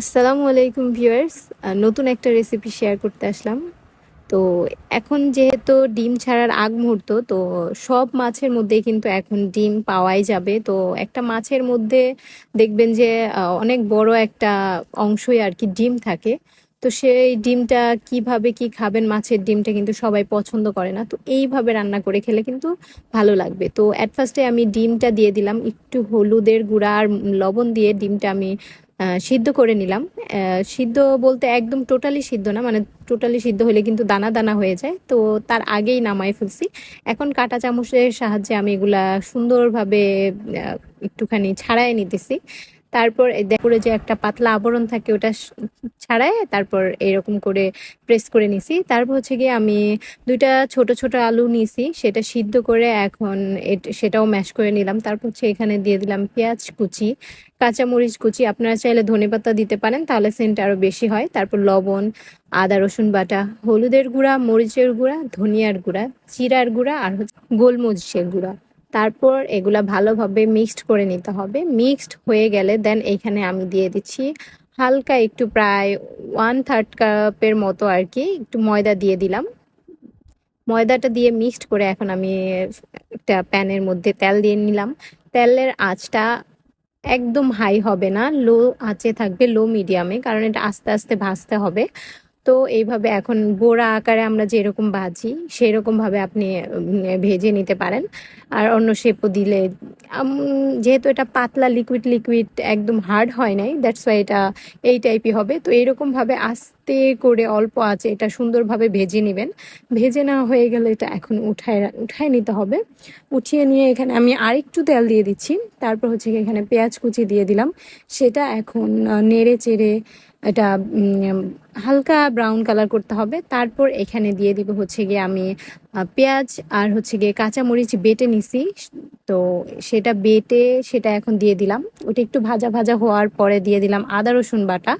আসসালামু আলাইকুম ভিউয়ার্স। নতুন একটা রেসিপি শেয়ার করতে আসলাম। তো এখন যেহেতু ডিম ছাড়ার আগ মুহূর্ত, তো সব মাছের মধ্যে কিন্তু এখন ডিম পাওয়াই যাবে। তো একটা মাছের মধ্যে দেখবেন যে অনেক বড় একটা অংশই আর কি ডিম থাকে। তো সেই ডিমটা কীভাবে কি খাবেন, মাছের ডিমটা কিন্তু সবাই পছন্দ করে না। তো এইভাবে রান্না করে খেলে কিন্তু ভালো লাগবে। তো অ্যাট ফার্স্টে আমি ডিমটা দিয়ে দিলাম, একটু হলুদের গুঁড়া আর লবণ দিয়ে ডিমটা আমি সিদ্ধ করে নিলাম। সিদ্ধ বলতে একদম টোটালি সিদ্ধ না মানে টোটালি সিদ্ধ হলে কিন্তু দানা দানা হয়ে যায়। তো তার আগেই নামাই ফেলছি। এখন কাটা চামচের সাহায্যে আমি এগুলা সুন্দরভাবে একটুখানি ছাড়াই নিতেছি। তারপর এই যে একটা পাতলা আবরণ থাকে ওটা ছাড়ায় তারপর এরকম করে প্রেস করে নিছি। তারপর হচ্ছে গিয়ে আমি দুইটা ছোট ছোট আলু নিছি, সেটা সিদ্ধ করে এখন সেটাও ম্যাশ করে নিলাম। তারপর হচ্ছে এখানে দিয়ে দিলাম পেঁয়াজ কুচি, কাঁচামরিচ কুচি। আপনারা চাইলে ধনেপাতা দিতে পারেন, তাহলে সেন্ট আরও বেশি হয়। তারপর লবণ, আদা, রসুন বাটা, হলুদের গুঁড়া, মরিচের গুঁড়া, ধনিয়ার গুঁড়া, জিরার গুঁড়া আর হচ্ছে গোলমরিচের গুঁড়া। তারপর এগুলা ভালোভাবে মিক্সড করে নিতে হবে। মিক্সড হয়ে গেলে দেন এইখানে আমি দিয়ে দিচ্ছি হালকা একটু প্রায় ওয়ান থার্ড কাপের মতো আর কি একটু ময়দা দিয়ে দিলাম। ময়দাটা দিয়ে মিক্সড করে এখন আমি একটা প্যানের মধ্যে তেল দিয়ে নিলাম। তেলের আঁচটা একদম হাই হবে না লো আঁচে থাকবে লো মিডিয়ামে কারণ এটা আস্তে আস্তে ভাজতে হবে। তো এইভাবে এখন বোড়া আকারে আমরা যেরকম ভাজি সেরকম ভাবে আপনি ভেজে নিতে পারেন। আর অন্য শেপও দিলে যেহেতু এটা পাতলা লিকুইড লিকুইড একদম হার্ড হয় নাই দ্যাটস ওয়াই এটা, এই টাইপই হবে। তো এইরকম ভাবে আস্তে করে অল্প আছে এটা সুন্দরভাবে ভেজে নেবেন। ভেজে নেওয়া হয়ে গেলে এটা এখন উঠায় উঠায় নিতে হবে। উঠিয়ে নিয়ে এখানে আমি আরেকটু তেল দিয়ে দিচ্ছি। তারপর হচ্ছে এখানে পেঁয়াজ কুচি দিয়ে দিলাম। সেটা এখন নেড়ে চেড়ে এটা হালকা ব্রাউন কালার করতে হবে। তারপর এখানে দিয়ে দিব হচ্ছে গিয়ে আমি পেঁয়াজ আর হচ্ছে গিয়ে কাঁচামরিচ বেটে নিছি। তো সেটা বেটে সেটা এখন দিয়ে দিলাম। ওটা একটু ভাজা ভাজা হওয়ার পরে দিয়ে দিলাম আদা, রসুন বাটা।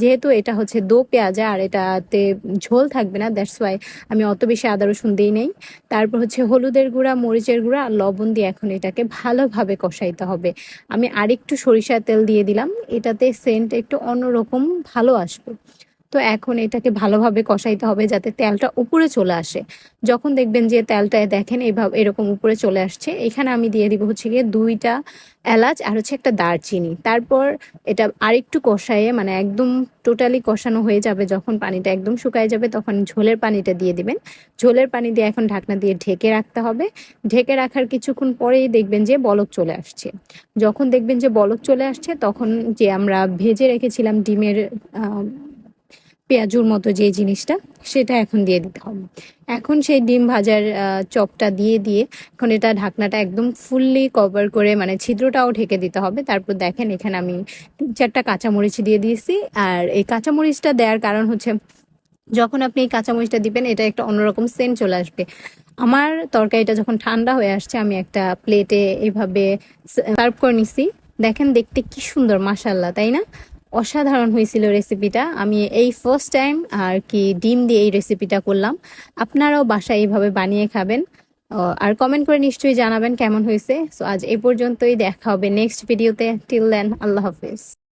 যেহেতু এটা হচ্ছে দো পেঁয়াজা আর এটাতে ঝোল থাকবে না দ্যাটস ওয়াই আমি অত বেশি আদা, রসুন দিই নেই। তারপর হচ্ছে হলুদের গুঁড়া, মরিচের গুঁড়া আর লবণ দিয়ে এখন এটাকে ভালোভাবে কষাইতে হবে। আমি আরেকটু সরিষার তেল দিয়ে দিলাম। এটাতে সেন্ট একটু অন্যরকম ভালো আসবে। তো এখন এটাকে ভালোভাবে কষাইতে হবে যাতে তেলটা উপরে চলে আসে। যখন দেখবেন যে তেলটা দেখেন এইভাবে এরকম উপরে চলে আসছে, এখানে আমি দিয়ে দিব হচ্ছে গিয়ে দুইটা এলাচ আর হচ্ছে একটা দারচিনি। তারপর এটা আরেকটু কষাইয়ে মানে একদম টোটালি কষানো হয়ে যাবে যখন পানিটা একদম শুকায় যাবে, তখন ঝোলের পানিটা দিয়ে দিবেন। ঝোলের পানি দিয়ে এখন ঢাকনা দিয়ে ঢেকে রাখতে হবে। ঢেকে রাখার কিছুক্ষণ পরেই দেখবেন যে বলক চলে আসছে। যখন দেখবেন যে বলক চলে আসছে, তখন যে আমরা ভেজে রেখেছিলাম ডিমের পেঁয়াজুর মতো যে জিনিসটা, সেটা এখন দিয়ে দিতে হবে। এখন সেই ডিম ভাজার চপটা দিয়ে দিয়ে এখন এটা ঢাকনাটা একদম ফুললি কভার করে মানে ছিদ্রটাও ঢেকে দিতে হবে। তারপর দেখেন এখানে আমি তিন চারটা কাঁচামরিচ দিয়ে দিয়েছি। আর এই কাঁচামরিচটা দেওয়ার কারণ হচ্ছে, যখন আপনি এই কাঁচামরিচটা দিবেন, এটা একটা অন্যরকম সেন্ট চলে আসবে। আমার তরকারিটা যখন ঠান্ডা হয়ে আসছে, আমি একটা প্লেটে এইভাবে সার্ভ করে নিছি। দেখেন দেখতে কি সুন্দর মাসাল্লাহ তাই না? অসাধারণ হয়েছিল রেসিপিটা আমি এই ফার্স্ট টাইম আর কি ডিম দিয়ে এই রেসিপিটা করলাম। আপনারাও বাসায় এইভাবে বানিয়ে খাবেন। আর কমেন্ট করে নিশ্চয়ই জানাবেন কেমন হয়েছে। সো আজ এ পর্যন্তই দেখা হবে নেক্সট ভিডিওতে টিল দেন আল্লাহ হাফিজ।